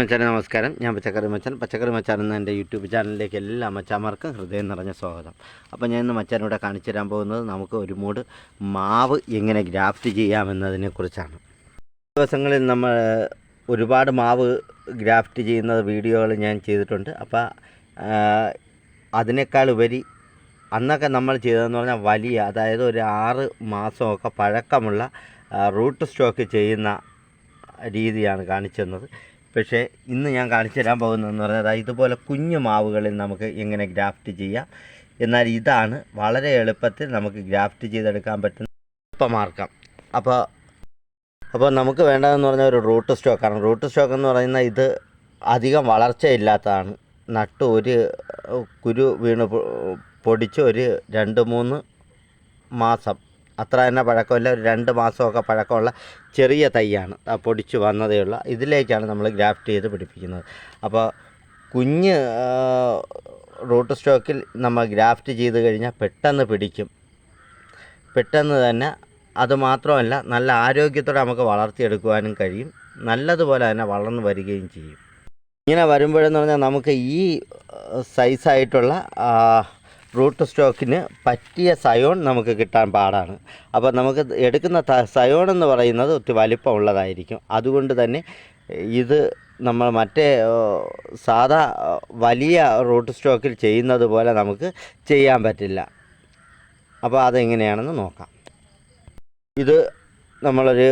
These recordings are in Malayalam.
മച്ചാനെ നമസ്കാരം. ഞാൻ പച്ചക്കറി മച്ചൻ. പച്ചക്കറി മച്ചാൻ എന്ന എന്റെ യൂട്യൂബ് ചാനലിലേക്ക് എല്ലാ മച്ചാന്മാർക്കും ഹൃദയം നിറഞ്ഞ സ്വാഗതം. അപ്പോൾ ഞാൻ ഇന്ന് മച്ചാനോടെ കാണിച്ചു തരാൻ പോകുന്നത് നമുക്ക് ഒരു മൂട് മാവ് എങ്ങനെ ഗ്രാഫ്റ്റ് ചെയ്യാമെന്നതിനെ കുറിച്ചാണ്. ദിവസങ്ങളിൽ നമ്മൾ ഒരുപാട് മാവ് ഗ്രാഫ്റ്റ് ചെയ്യുന്ന വീഡിയോകൾ ഞാൻ ചെയ്തിട്ടുണ്ട്. അപ്പോൾ അതിനേക്കാൾ ഉപരി അന്നൊക്കെ നമ്മൾ ചെയ്തതെന്ന് പറഞ്ഞാൽ വലിയ അതായത് ഒരു ആറ് മാസമൊക്കെ പഴക്കമുള്ള റൂട്ട് സ്റ്റോക്ക് ചെയ്യുന്ന രീതിയാണ് കാണിച്ചു തന്നത്. പക്ഷേ ഇന്ന് ഞാൻ കാണിച്ചു തരാൻ പോകുന്നതെന്ന് പറഞ്ഞാൽ ഇതുപോലെ കുഞ്ഞു മാവുകളിൽ നമുക്ക് എങ്ങനെ ഗ്രാഫ്റ്റ് ചെയ്യാം. എന്നാൽ ഇതാണ് വളരെ എളുപ്പത്തിൽ നമുക്ക് ഗ്രാഫ്റ്റ് ചെയ്തെടുക്കാൻ പറ്റുന്ന എളുപ്പമാർഗം അപ്പോൾ അപ്പോൾ നമുക്ക് വേണ്ടതെന്ന് പറഞ്ഞാൽ ഒരു റൂട്ട് സ്റ്റോക്കാണ് റൂട്ട് സ്റ്റോക്ക് എന്ന് പറയുന്ന ഇത് അധികം വളർച്ചയില്ലാത്തതാണ്. നട്ട് ഒരു കുരു വീണ് പൊടിച്ച് ഒരു രണ്ട് മൂന്ന് മാസം അത്ര തന്നെ പഴക്കമില്ല. ഒരു രണ്ട് മാസമൊക്കെ പഴക്കമുള്ള ചെറിയ തൈയാണ് പൊടിച്ച് വന്നതേ വന്നതേയുള്ള ഇതിലേക്കാണ് നമ്മൾ ഗ്രാഫ്റ്റ് ചെയ്ത് പിടിപ്പിക്കുന്നത്. അപ്പോൾ കുഞ്ഞ് റൂട്ട് സ്റ്റോക്കിൽ നമ്മൾ ഗ്രാഫ്റ്റ് ചെയ്ത് കഴിഞ്ഞാൽ പെട്ടെന്ന് പിടിക്കും. പെട്ടെന്ന് തന്നെ അതുമാത്രമല്ല നല്ല ആരോഗ്യത്തോടെ നമുക്ക് വളർത്തിയെടുക്കുവാനും കഴിയും. നല്ലതുപോലെ തന്നെ വളർന്നു വരികയും ചെയ്യും. ഇങ്ങനെ വരുമ്പോഴെന്ന് പറഞ്ഞാൽ നമുക്ക് ഈ സൈസായിട്ടുള്ള റൂട്ട് സ്റ്റോക്കിന് പറ്റിയ സയോൺ നമുക്ക് കിട്ടാൻ പാടാണ്. അപ്പോൾ നമുക്ക് എടുക്കുന്ന സയോൺ എന്ന് പറയുന്നത് ഒത്തിരി വലിപ്പമുള്ളതായിരിക്കും. അതുകൊണ്ട് തന്നെ ഇത് നമ്മൾ മറ്റേ സാധാ വലിയ റൂട്ട് സ്റ്റോക്കിൽ ചെയ്യുന്നത് പോലെ നമുക്ക് ചെയ്യാൻ പറ്റില്ല. അപ്പോൾ അതെങ്ങനെയാണെന്ന് നോക്കാം. ഇത് നമ്മളൊരു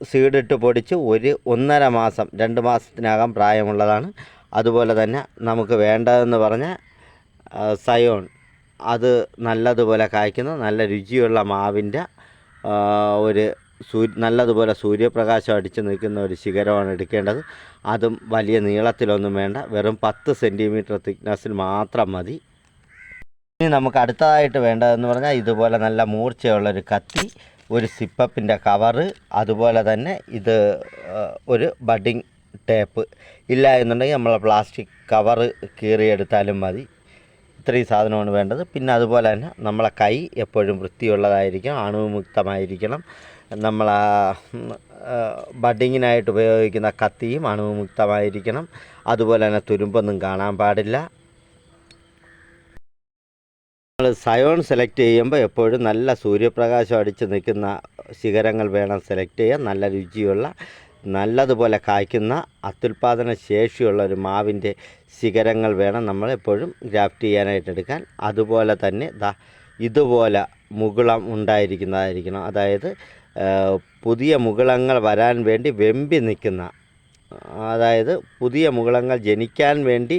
സീഡിട്ട് പൊടിച്ച് ഒരു ഒന്നര മാസം രണ്ട് മാസത്തിനകം പ്രായമുള്ളതാണ്. അതുപോലെ തന്നെ നമുക്ക് വേണ്ടതെന്ന് പറഞ്ഞാൽ സയോൺ. അത് നല്ലതുപോലെ കായ്ക്കുന്ന. നല്ല രുചിയുള്ള മാവിന്റെ ഒരു സൂ നല്ലതുപോലെ സൂര്യപ്രകാശം അടിച്ച് നിൽക്കുന്ന ഒരു ശിഖരമാണ് എടുക്കേണ്ടത്. അതും വലിയ നീളത്തിലൊന്നും വേണ്ട. വെറും പത്ത് സെന്റിമീറ്റർ തിക്നെസ്സിൽ മാത്രം മതി. ഇനി നമുക്ക് അടുത്തതായിട്ട് വേണ്ടതെന്ന് പറഞ്ഞാൽ ഇതുപോലെ നല്ല മൂർച്ചയുള്ളൊരു കത്തി ഒരു സിപ്പപ്പിന്റെ കവറ് അതുപോലെ തന്നെ ഇത് ഒരു ബഡിങ് ടേപ്പ്. ഇല്ല എന്നുണ്ടെങ്കിൽ നമ്മൾ പ്ലാസ്റ്റിക് കവറ് കീറിയെടുത്താലും മതി. ഇത്രയും സാധനമാണ് വേണ്ടത്. പിന്നെ അതുപോലെ തന്നെ നമ്മളെ കൈ എപ്പോഴും വൃത്തിയുള്ളതായിരിക്കണം അണുവിമുക്തമായിരിക്കണം. നമ്മൾ ബഡിങ്ങിനായിട്ട് ഉപയോഗിക്കുന്ന കത്തിയും അണുവിമുക്തമായിരിക്കണം. അതുപോലെ തന്നെ തുരുമ്പൊന്നും കാണാൻ പാടില്ല. നമ്മൾ സയോൺ സെലക്ട് ചെയ്യുമ്പോൾ എപ്പോഴും നല്ല സൂര്യപ്രകാശം അടിച്ച് നിൽക്കുന്ന ശിഖരങ്ങൾ വേണം സെലക്ട് ചെയ്യാൻ. നല്ല രുചിയുള്ള നല്ലതുപോലെ കായ്ക്കുന്ന അത്യുൽപാദന ശേഷിയുള്ള ഒരു മാവിന്റെ ശിഖരങ്ങൾ വേണം നമ്മൾ എപ്പോഴും ഗ്രാഫ്റ്റ് ചെയ്യാനായിട്ട് എടുക്കാൻ. അതുപോലെ തന്നെ ദാ ഇതുപോലെ മുകുളം ഉണ്ടായിരിക്കുന്നതായിരിക്കണം. അതായത് പുതിയ മുകുളങ്ങൾ വരാൻ വേണ്ടി വെമ്പി നിൽക്കുന്ന അതായത് പുതിയ മുകുളങ്ങൾ ജനിക്കാൻ വേണ്ടി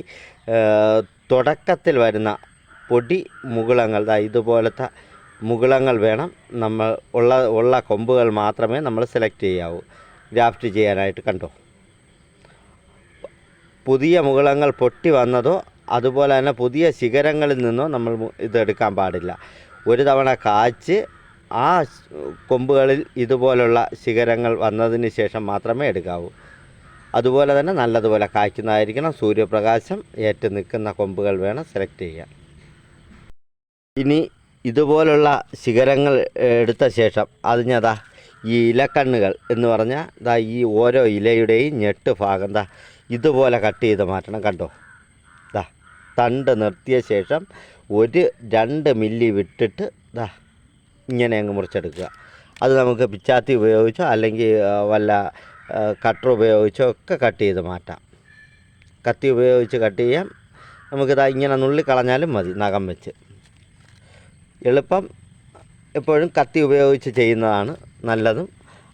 തുടക്കത്തിൽ വരുന്ന പൊടി മുകുളങ്ങൾ ഇതുപോലത്തെ മുകുളങ്ങൾ വേണം നമ്മൾ ഉള്ള ഉള്ള കൊമ്പുകൾ മാത്രമേ നമ്മൾ സെലക്ട് ചെയ്യാവൂ. ഗ്രാഫ്റ്റ് ചെയ്യാനായിട്ട് കണ്ടോ. പുതിയ മുകളങ്ങൾ പൊട്ടി വന്നതോ അതുപോലെ തന്നെ പുതിയ ശിഖരങ്ങളിൽ നിന്നോ നമ്മൾ ഇതെടുക്കാൻ പാടില്ല. ഒരു തവണ കാച്ച് ആ കൊമ്പുകളിൽ ഇതുപോലുള്ള ശിഖരങ്ങൾ വന്നതിന് ശേഷം മാത്രമേ എടുക്കാവൂ. അതുപോലെ തന്നെ നല്ലതുപോലെ കായ്ക്കുന്നതായിരിക്കണം. സൂര്യപ്രകാശം ഏറ്റ് നിൽക്കുന്ന കൊമ്പുകൾ വേണം സെലക്ട് ചെയ്യാൻ. ഇനി ഇതുപോലുള്ള ശിഖരങ്ങൾ എടുത്ത ശേഷം അതിഞ്ഞതാ ഈ ഇലക്കണ്ണുകൾ എന്ന് പറഞ്ഞാൽ ദാ ഈ ഓരോ ഇലയുടെയും ഞെട്ട് ഭാഗം ദാ ഇതുപോലെ കട്ട് ചെയ്ത് മാറ്റണം കണ്ടോ? ദാ തണ്ട് നിർത്തിയ ശേഷം ഒരു രണ്ട് മില്ലി വിട്ടിട്ട് ദാ ഇങ്ങനെ അങ്ങ് മുറിച്ചെടുക്കുക. അത് നമുക്ക് പിച്ചാത്തി ഉപയോഗിച്ചോ അല്ലെങ്കിൽ വല്ല കട്ടർ ഉപയോഗിച്ചോ ഒക്കെ കട്ട് ചെയ്ത് മാറ്റാം. കത്തി ഉപയോഗിച്ച് കട്ട് ചെയ്യാം. നമുക്കിതാ ഇങ്ങനെ നുള്ളി കളഞ്ഞാലും മതി നഖം വെച്ച്. എളുപ്പം എപ്പോഴും കത്തി ഉപയോഗിച്ച് ചെയ്യുന്നതാണ് നല്ലതും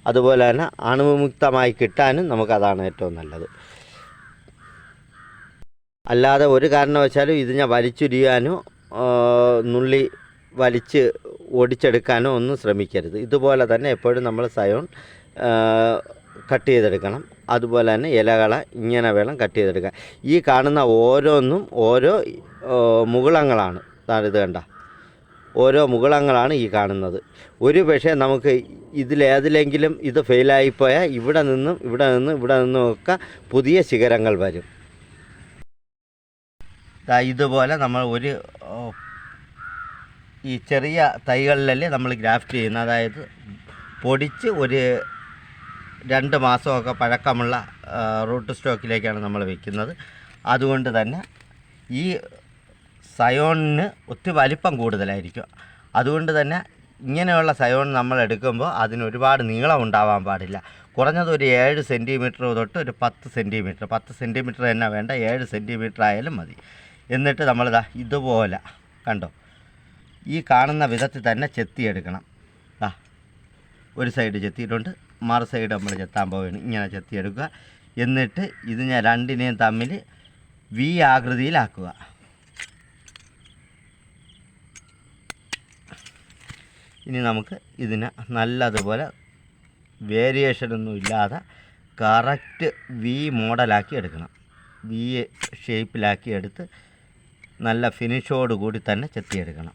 അതുപോലെ തന്നെ അണുവിമുക്തമായി കിട്ടാനും നമുക്കതാണ് ഏറ്റവും നല്ലത്. അല്ലാതെ ഒരു കാരണവശാലും ഇത് ഞാൻ വലിച്ചുരിയാനോ നുള്ളി വലിച്ച് ഓടിച്ചെടുക്കാനോ ഒന്നും ശ്രമിക്കരുത്. ഇതുപോലെ തന്നെ എപ്പോഴും നമ്മൾ സയോൺ കട്ട് ചെയ്തെടുക്കണം. അതുപോലെ തന്നെ ഇലകളെ ഇങ്ങനെ വേണം കട്ട് ചെയ്തെടുക്കാൻ. ഈ കാണുന്ന ഓരോന്നും ഓരോ മുകുളങ്ങളാണ്. ഇത് കണ്ട. ഓരോ മുകളങ്ങളാണ് ഈ കാണുന്നത്. ഒരു പക്ഷേ നമുക്ക് ഇതിലേതിലെങ്കിലും ഇത് ഫെയിലായിപ്പോയാൽ ഇവിടെ നിന്നും ഇവിടെ നിന്നും ഇവിടെ നിന്നും ഒക്കെ പുതിയ ശിഖരങ്ങൾ വരും. ഇതുപോലെ നമ്മൾ ഒരു ഈ ചെറിയ തൈകളിലല്ലേ നമ്മൾ ഗ്രാഫ്റ്റ് ചെയ്യുന്നത്. അതായത് പൊടിച്ച് ഒരു രണ്ട് മാസമൊക്കെ പഴക്കമുള്ള റൂട്ട് സ്റ്റോക്കിലേക്കാണ് നമ്മൾ വെക്കുന്നത്. അതുകൊണ്ട് തന്നെ ഈ സയോണിന് ഒത്തിരി വലിപ്പം കൂടുതലായിരിക്കും. അതുകൊണ്ട് തന്നെ ഇങ്ങനെയുള്ള സയോൺ നമ്മൾ എടുക്കുമ്പോൾ അതിന് ഒരുപാട് നീളം ഉണ്ടാവാൻ പാടില്ല. കുറഞ്ഞത് ഒരു ഏഴ് സെന്റിമീറ്റർ തൊട്ട് ഒരു പത്ത് സെന്റിമീറ്റർ പത്ത് സെന്റിമീറ്റർ തന്നെ വേണ്ട ഏഴ് സെന്റിമീറ്റർ ആയാലും മതി. എന്നിട്ട് നമ്മൾ നമ്മളിതാ ഇതുപോലെ കണ്ടോ? ഈ കാണുന്ന വിധത്തിൽ തന്നെ ചെത്തിയെടുക്കണം. ആ ഒരു സൈഡ് ചെത്തിയിട്ടുണ്ട്. മറു സൈഡ് നമ്മൾ ചെത്താൻ പോവുകയാണ്. ഇങ്ങനെ ചെത്തിയെടുക്കുക. എന്നിട്ട് ഇത് ഞാൻ രണ്ടിനെയും തമ്മിൽ വി ആകൃതിയിലാക്കുക. ഇനി നമുക്ക് ഇതിനെ നല്ലതുപോലെ വേരിയേഷനൊന്നും ഇല്ലാതെ കറക്റ്റ് വി മോഡലാക്കി എടുക്കണം. വി ഷേപ്പിലാക്കി എടുത്ത് നല്ല ഫിനിഷോട് കൂടി തന്നെ ചെത്തിയെടുക്കണം.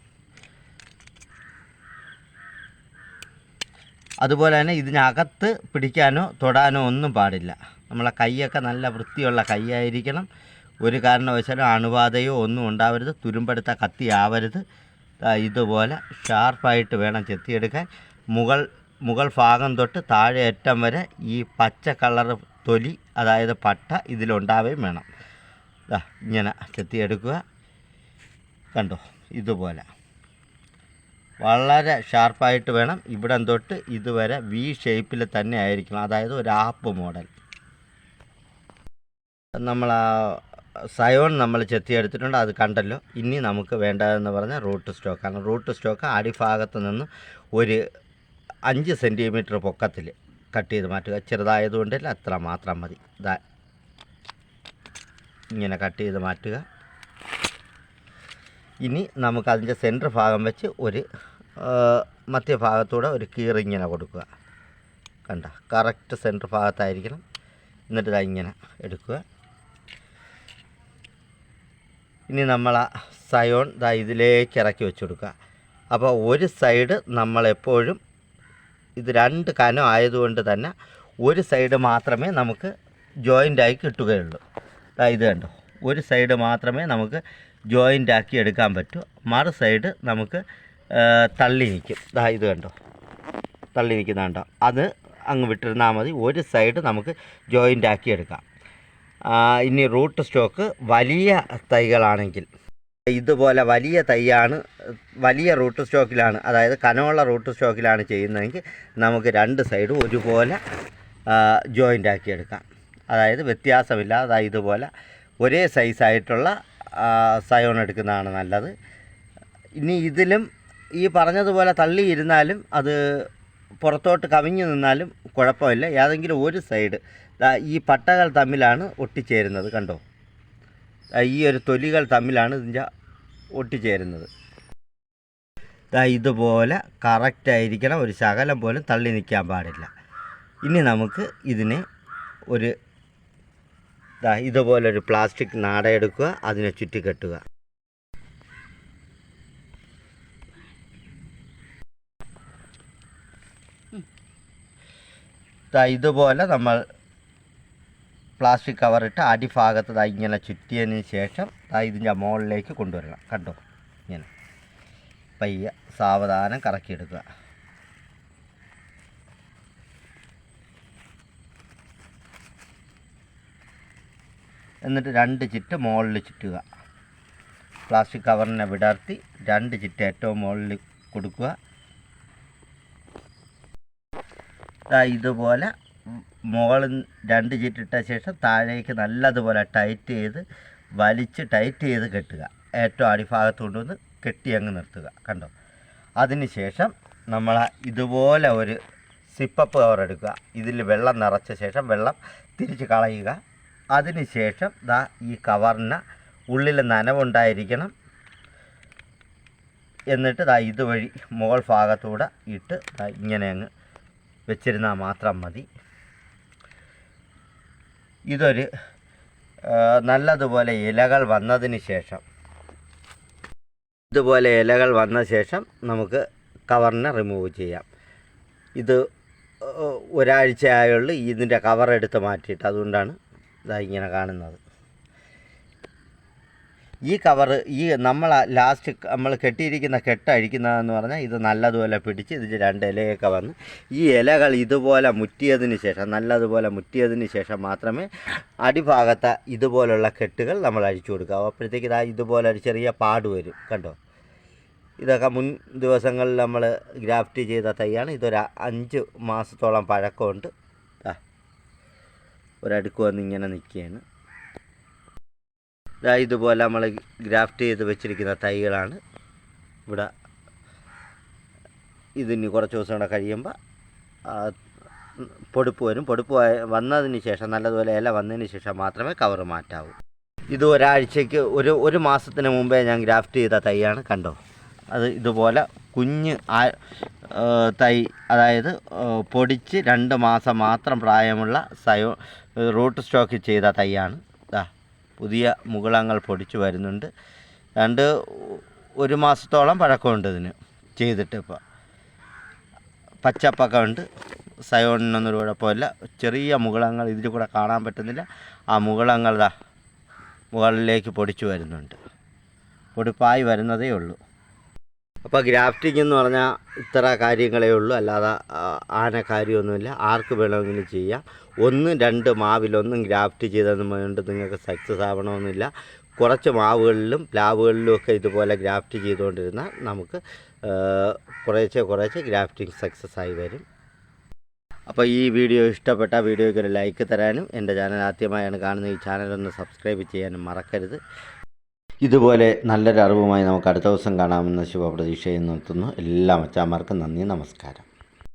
അതുപോലെ തന്നെ ഇതിനകത്ത് പിടിക്കാനോ തൊടാനോ ഒന്നും പാടില്ല. നമ്മളെ കൈയൊക്കെ നല്ല വൃത്തിയുള്ള കൈയായിരിക്കണം. ഒരു കാരണവശാലും അണുബാധയോ ഒന്നും ഉണ്ടാവരുത്. തുരുമ്പെടുത്ത കത്തി ആവരുത്. ദാ ഇതുപോലെ ഷാർപ്പായിട്ട് വേണം ചെത്തിയെടുക്കാൻ. മുകൾ മുകൾ ഭാഗം തൊട്ട് താഴെ അറ്റം വരെ ഈ പച്ച കളർ തൊലി അതായത് പട്ട ഇതിലുണ്ടാവുകയും വേണം. ഇങ്ങനെ ചെത്തിയെടുക്കുക. കണ്ടോ ഇതുപോലെ. വളരെ ഷാർപ്പായിട്ട് വേണം. ഇവിടം തൊട്ട് ഇതുവരെ വി ഷേപ്പിൽ തന്നെ ആയിരിക്കണം. അതായത് ഒരു ആപ്പ് മോഡൽ നമ്മൾ സയോൺ നമ്മൾ ചെത്തിയെടുത്തിട്ടുണ്ട് അത് കണ്ടല്ലോ. ഇനി നമുക്ക് വേണ്ടതെന്ന് പറഞ്ഞാൽ റൂട്ട് സ്റ്റോക്കാണ് റൂട്ട് സ്റ്റോക്ക് അടിഭാഗത്ത് നിന്ന് ഒരു അഞ്ച് സെന്റിമീറ്റർ പൊക്കത്തിൽ കട്ട് ചെയ്ത് മാറ്റുക. ചെറുതായതുകൊണ്ടല്ല അത്ര മാത്രം മതി. ഇതാ ഇങ്ങനെ കട്ട് ചെയ്ത് മാറ്റുക. ഇനി നമുക്ക് അതിന്റെ സെന്റർ ഭാഗം വെച്ച് ഒരു മധ്യഭാഗത്തൂടെ ഒരു കീറിങ്ങനെ കൊടുക്കുക. കണ്ട കറക്റ്റ് സെന്റർ ഭാഗത്തായിരിക്കണം. എന്നിട്ട് ഇതാ ഇങ്ങനെ എടുക്കുക. ഇനി നമ്മൾ ആ സയോൺ ദാ ഇതിലേക്ക് ഇറക്കി വെച്ച് കൊടുക്കുക അപ്പോൾ ഒരു സൈഡ് നമ്മളെപ്പോഴും ഇത് രണ്ട് കനം ആയതുകൊണ്ട് തന്നെ ഒരു സൈഡ് മാത്രമേ നമുക്ക് ജോയിന്റായി കിട്ടുകയുള്ളൂ. ഇത് കണ്ടോ? ഒരു സൈഡ് മാത്രമേ നമുക്ക് ജോയിന്റ് ആക്കി എടുക്കാൻ പറ്റൂ. മറു സൈഡ് നമുക്ക് തള്ളി നിൽക്കും. ദാ ഇത് കണ്ടോ? തള്ളി നിൽക്കുന്ന കണ്ടോ അത് അങ്ങ് വിട്ടിരുന്നാൽ മതി. ഒരു സൈഡ് നമുക്ക് ജോയിന്റ് ആക്കി എടുക്കാം. ഇനി റൂട്ട് സ്റ്റോക്ക് വലിയ തൈകളാണെങ്കിൽ. ഇതുപോലെ വലിയ തൈയാണ് വലിയ റൂട്ട് സ്റ്റോക്കിലാണ് അതായത് കനമുള്ള റൂട്ട് സ്റ്റോക്കിലാണ് ചെയ്യുന്നതെങ്കിൽ നമുക്ക് രണ്ട് സൈഡും ഒരുപോലെ ജോയിന്റ് ആക്കിയെടുക്കാം അതായത് വ്യത്യാസമില്ല അതായത് ഇതുപോലെ ഒരേ സൈസായിട്ടുള്ള സയോൺ എടുക്കുന്നതാണ് നല്ലത്. ഇനി ഇതിലും ഈ പറഞ്ഞതുപോലെ തള്ളിയിരുന്നാലും അത് പുറത്തോട്ട് കവിഞ്ഞു നിന്നാലും കുഴപ്പമില്ല. ഏതെങ്കിലും ഒരു സൈഡ് ഈ പട്ടകൾ തമ്മിലാണ് ഒട്ടിച്ചേരുന്നത് കണ്ടോ? ഈ ഒരു തൊലികൾ തമ്മിലാണ് ഇതിന്റെ ഒട്ടിച്ചേരുന്നത്. ഇതുപോലെ കറക്റ്റ് ആയിരിക്കണം ഒരു ശകലം പോലും തള്ളി നിൽക്കാൻ പാടില്ല. ഇനി നമുക്ക് ഇതിനെ ഒരു ഇതുപോലൊരു പ്ലാസ്റ്റിക് നാടയെടുക്കുക അതിനെ ചുറ്റിക്കെട്ടുക. ഇതുപോലെ നമ്മൾ പ്ലാസ്റ്റിക് കവറിട്ട് അടിഭാഗത്ത് ദാ ഇങ്ങനെ ചുറ്റിയതിന് ശേഷം ദാ ഇതിന്റെ മുകളിലേക്ക് കൊണ്ടുവരണം. കണ്ടോ? ഇങ്ങനെ. പയ്യ സാവധാനം കറക്കിയെടുക്കുക. എന്നിട്ട് രണ്ട് ചിറ്റ് മുകളിൽ ചുറ്റുക. പ്ലാസ്റ്റിക് കവറിനെ വിടർത്തി രണ്ട് ചിറ്റ് ഏറ്റവും മുകളിൽ കൊടുക്കുക. ഇതുപോലെ മുകളിൽ രണ്ട് ചീറ്റിട്ട ശേഷം താഴേക്ക് നല്ലതുപോലെ ടൈറ്റ് ചെയ്ത് വലിച്ച് ടൈറ്റ് ചെയ്ത് കെട്ടുക. ഏറ്റവും അടിഭാഗത്ത് കൊണ്ടുവന്ന് കെട്ടി അങ്ങ് നിർത്തുക. കണ്ടോ? അതിന് ശേഷം നമ്മൾ ഇതുപോലെ ഒരു സിപ്പപ്പ് കവർ എടുക്കുക. ഇതിൽ വെള്ളം നിറച്ച ശേഷം വെള്ളം തിരിച്ച് കളയുക. അതിന് ശേഷം ദാ ഈ കവറിന് ഉള്ളിൽ നനവുണ്ടായിരിക്കണം. എന്നിട്ട് ദാ ഇതുവഴി മുകൾ ഭാഗത്തൂടെ ഇട്ട് ഇങ്ങനെ അങ്ങ് വെച്ചിരുന്നാൽ മാത്രം മതി. ഇതൊരു നല്ലതുപോലെ ഇലകൾ വന്നതിന് ശേഷം ഇതുപോലെ ഇലകൾ വന്ന ശേഷം നമുക്ക് കവറിനെ റിമൂവ് ചെയ്യാം. ഇത് ഒരാഴ്ച ആയുള്ളൂ ഇതിന്റെ കവർ എടുത്ത് മാറ്റിയിട്ട് അതുകൊണ്ടാണ് ഇതാ ഇങ്ങനെ കാണുന്നത്. ഈ കവർ ഈ നമ്മൾ ലാസ്റ്റ് നമ്മൾ കെട്ടിയിരിക്കുന്ന കെട്ടഴിക്കുന്നതെന്ന് പറഞ്ഞാൽ ഇത് നല്ലതുപോലെ പിടിച്ച് ഇതിൽ രണ്ട് ഇലയൊക്കെ വന്ന് ഈ ഇലകൾ ഇതുപോലെ മുറ്റിയതിന് ശേഷം നല്ലതുപോലെ മുറ്റിയതിന് ശേഷം മാത്രമേ അടിഭാഗത്ത് ഇതുപോലുള്ള കെട്ടുകൾ നമ്മൾ അഴിച്ചു കൊടുക്കുക. അപ്പോഴത്തേക്ക് ഇതാ ഇതുപോലെ ഒരു ചെറിയ പാട് വരും. കണ്ടോ? ഇതൊക്കെ മുൻ ദിവസങ്ങളിൽ നമ്മൾ ഗ്രാഫ്റ്റ് ചെയ്ത തൈയാണ്. ഇതൊരു അഞ്ച് മാസത്തോളം പഴക്കമുണ്ട്. ഒരടുക്ക് വന്ന് ഇങ്ങനെ നിൽക്കുകയാണ്. ഇതാ ഇതുപോലെ നമ്മൾ ഗ്രാഫ്റ്റ് ചെയ്ത് വെച്ചിരിക്കുന്ന തൈകളാണ്. ഇവിടെ ഇതിന് കുറച്ച് ദിവസം കൂടെ കഴിയുമ്പോൾ പൊടുപ്പ് വരും. പൊടുപ്പ് വന്നതിന് ശേഷം നല്ലതുപോലെ ഇല വന്നതിന് ശേഷം മാത്രമേ കവർ മാറ്റാവൂ. ഇത് ഒരാഴ്ചയ്ക്ക് ഒരു ഒരു മാസത്തിന് മുമ്പേ ഞാൻ ഗ്രാഫ്റ്റ് ചെയ്ത തൈയാണ് കണ്ടോ? അത് ഇതുപോലെ കുഞ്ഞ് തൈ അതായത് പൊടിച്ച് രണ്ട് മാസം മാത്രം പ്രായമുള്ള സയോ റൂട്ട് സ്റ്റോക്ക് ചെയ്ത തൈയാണ്. പുതിയ മുകളങ്ങൾ പൊടിച്ച് വരുന്നുണ്ട്. രണ്ട് ഒരു മാസത്തോളം പഴക്കമുണ്ട് ഇതിന് ചെയ്തിട്ട് ഇപ്പോൾ പച്ചപ്പൊക്കെ ഉണ്ട് സയോണിനൊന്നും കുഴപ്പമില്ല ചെറിയ മുകളങ്ങൾ ഇതിൽ കൂടെ കാണാൻ പറ്റുന്നില്ല. ആ മുകളങ്ങൾ മുകളിലേക്ക് പൊടിച്ചു വരുന്നുണ്ട്. പൊടിപ്പായി വരുന്നതേ ഉള്ളൂ. അപ്പോൾ ഗ്രാഫ്റ്റിംഗ് എന്ന് പറഞ്ഞാൽ ഇത്ര കാര്യങ്ങളേ ഉള്ളൂ. അല്ലാതെ ആനെ കാര്യമൊന്നുമില്ല. ആർക്ക് വേണമെങ്കിലും ചെയ്യാം. ഒന്ന് രണ്ട് മാവിലൊന്നും ഗ്രാഫ്റ്റ് ചെയ്തെന്ന് നിങ്ങൾക്ക് സക്സസ് ആവണമെന്നില്ല. കുറച്ച് മാവുകളിലും പ്ലാവുകളിലും ഒക്കെ ഇതുപോലെ ഗ്രാഫ്റ്റ് ചെയ്തുകൊണ്ടിരുന്നാൽ നമുക്ക് കുറേശ്ശെ കുറേശ്ശെ ഗ്രാഫ്റ്റിംഗ് സക്സസ് ആയി വരും. അപ്പോൾ ഈ വീഡിയോ ഇഷ്ടപ്പെട്ട വീഡിയോയ്ക്ക് ഒരു ലൈക്ക് തരാനും എന്റെ ചാനൽ ആദ്യമായാണ് കാണുന്ന ഈ ചാനലൊന്ന് സബ്സ്ക്രൈബ് ചെയ്യാനും മറക്കരുത്. ഇതുപോലെ നല്ലൊരു അറിവുമായി നമുക്ക് അടുത്ത ദിവസം കാണാമെന്ന ശുഭപ്രതീക്ഷയിൽ നിർത്തുന്നു. എല്ലാ മച്ചാന്മാർക്കും നന്ദി നമസ്കാരം.